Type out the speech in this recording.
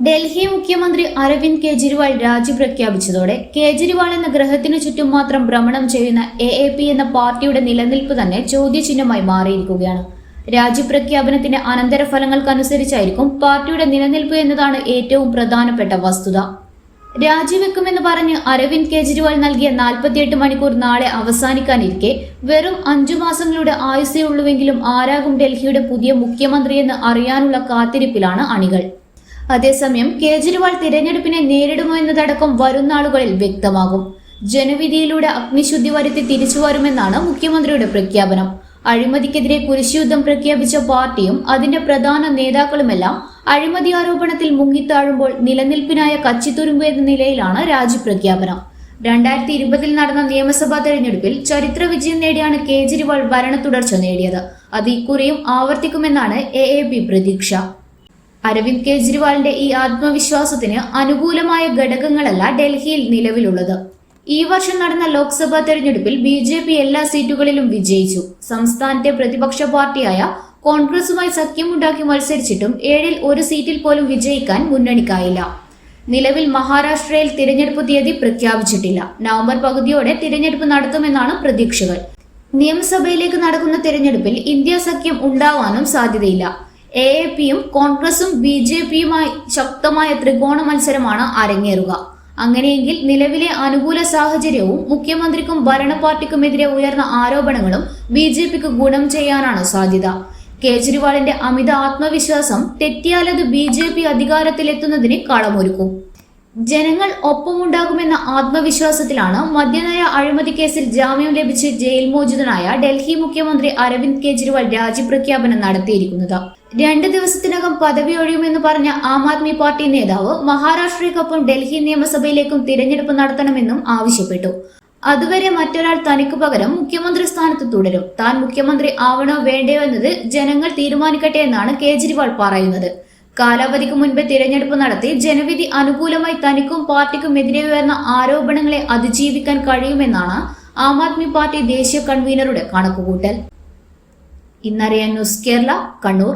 ഡൽഹി മുഖ്യമന്ത്രി അരവിന്ദ് കെജ്രിവാൾ രാജി പ്രഖ്യാപിച്ചതോടെ കെജ്രിവാൾ എന്ന ഗ്രഹത്തിനു ചുറ്റും മാത്രം ഭ്രമണം ചെയ്യുന്ന എ എ പി എന്ന പാർട്ടിയുടെ നിലനിൽപ്പ് തന്നെ ചോദ്യചിഹ്നമായി മാറിയിരിക്കുകയാണ്. രാജ്യപ്രഖ്യാപനത്തിന്റെ അനന്തരഫലങ്ങൾക്കനുസരിച്ചായിരിക്കും പാർട്ടിയുടെ നിലനിൽപ്പ് എന്നതാണ് ഏറ്റവും പ്രധാനപ്പെട്ട വസ്തുത. രാജിവെക്കുമെന്ന് പറഞ്ഞ് അരവിന്ദ് കെജ്രിവാൾ നൽകിയ നാൽപ്പത്തിയെട്ട് മണിക്കൂർ നാളെ അവസാനിക്കാനിരിക്കെ വെറും അഞ്ചു മാസങ്ങളുടെ ആയുസേ ഉള്ളുവെങ്കിലും ആരാകും ഡൽഹിയുടെ പുതിയ മുഖ്യമന്ത്രിയെന്ന് അറിയാനുള്ള കാത്തിരിപ്പിലാണ് അണികൾ. അതേസമയം കേജ്രിവാൾ തിരഞ്ഞെടുപ്പിനെ നേരിടുമോ എന്നതടക്കം വരുന്നാളുകളിൽ വ്യക്തമാകും. ജനവിധിയിലൂടെ അഗ്നിശുദ്ധി വരുത്തി തിരിച്ചു വരുമെന്നാണ് മുഖ്യമന്ത്രിയുടെ പ്രഖ്യാപനം. അഴിമതിക്കെതിരെ കുരിശുയുദ്ധം പ്രഖ്യാപിച്ച പാർട്ടിയും അതിന്റെ പ്രധാന നേതാക്കളുമെല്ലാം അഴിമതി ആരോപണത്തിൽ മുങ്ങിത്താഴുമ്പോൾ നിലനിൽപ്പിനായ കച്ചിത്തുരുമ്പ് എന്ന നിലയിലാണ് രാജിപ്രഖ്യാപനം രണ്ടായിരത്തി ഇരുപതിൽ നടന്ന നിയമസഭാ തെരഞ്ഞെടുപ്പിൽ ചരിത്ര വിജയം നേടിയാണ് കേജ്രിവാൾ ഭരണ തുടർച്ച നേടിയത്. അത് ഇക്കുറിയും ആവർത്തിക്കുമെന്നാണ് എ എ പി പ്രതീക്ഷ. അരവിന്ദ് കേജ്രിവാളിന്റെ ഈ ആത്മവിശ്വാസത്തിന് അനുകൂലമായ ഘടകങ്ങളല്ല ഡൽഹിയിൽ നിലവിലുള്ളത്. ഈ വർഷം നടന്ന ലോക്സഭാ തെരഞ്ഞെടുപ്പിൽ ബി എല്ലാ സീറ്റുകളിലും വിജയിച്ചു. സംസ്ഥാനത്തെ പ്രതിപക്ഷ പാർട്ടിയായ കോൺഗ്രസുമായി സഖ്യമുണ്ടാക്കി മത്സരിച്ചിട്ടും ഏഴിൽ ഒരു സീറ്റിൽ പോലും വിജയിക്കാൻ മുന്നണിക്കായില്ല. നിലവിൽ മഹാരാഷ്ട്രയിൽ തിരഞ്ഞെടുപ്പ് തീയതി പ്രഖ്യാപിച്ചിട്ടില്ല. നവംബർ പകുതിയോടെ തിരഞ്ഞെടുപ്പ് നടത്തുമെന്നാണ് പ്രതീക്ഷകൾ. നിയമസഭയിലേക്ക് നടക്കുന്ന തിരഞ്ഞെടുപ്പിൽ ഇന്ത്യ സഖ്യം ഉണ്ടാവാനും സാധ്യതയില്ല. എ എ പിയും കോൺഗ്രസും ബി ജെ പിയുമായി ശക്തമായ ത്രികോണ മത്സരമാണ് അരങ്ങേറുക. അങ്ങനെയെങ്കിൽ നിലവിലെ അനുകൂല സാഹചര്യവും മുഖ്യമന്ത്രിക്കും ഭരണ പാർട്ടിക്കുമെതിരെ ഉയർന്ന ആരോപണങ്ങളും ബി ജെ പിക്ക് ഗുണം ചെയ്യാനാണ് സാധ്യത. കേജ്രിവാളിന്റെ അമിത ആത്മവിശ്വാസം തെറ്റിയാലത് ബി ജെ പി അധികാരത്തിലെത്തുന്നതിന് കളമൊരുക്കും. ജനങ്ങൾ ഒപ്പമുണ്ടാകുമെന്ന ആത്മവിശ്വാസത്തിലാണ് മദ്യനയ അഴിമതി കേസിൽ ജാമ്യം ലഭിച്ച് ജയിൽ മോചിതനായ ഡൽഹി മുഖ്യമന്ത്രി അരവിന്ദ് കെജ്രിവാൾ രാജിപ്രഖ്യാപനം നടത്തിയിരിക്കുന്നത്. രണ്ട് ദിവസത്തിനകം പദവി ഒഴിയുമെന്ന് പറഞ്ഞ ആം ആദ്മി പാർട്ടി നേതാവ് മഹാരാഷ്ട്രയ്ക്കൊപ്പം ഡൽഹി നിയമസഭയിലേക്കും തിരഞ്ഞെടുപ്പ് നടത്തണമെന്നും ആവശ്യപ്പെട്ടു. അതുവരെ മറ്റൊരാൾ തനിക്ക് പകരം മുഖ്യമന്ത്രി സ്ഥാനത്ത് തുടരും. താൻ മുഖ്യമന്ത്രി ആവണോ വേണ്ടയോ എന്നത് ജനങ്ങൾ തീരുമാനിക്കട്ടെ എന്നാണ് കേജ്രിവാൾ പറയുന്നത്. കാലാവധിക്ക് മുൻപേ തിരഞ്ഞെടുപ്പ് നടത്തി ജനവിധി അനുകൂലമായി തനിക്കും പാർട്ടിക്കും എതിരെ ഉയർന്ന ആരോപണങ്ങളെ അതിജീവിക്കാൻ കഴിയുമെന്നാണ് ആം ആദ്മി പാർട്ടി ദേശീയ കൺവീനറുടെ കണക്കുകൂട്ടൽ. ഇന്നറിയാൻ ന്യൂസ് കേരള കണ്ണൂർ.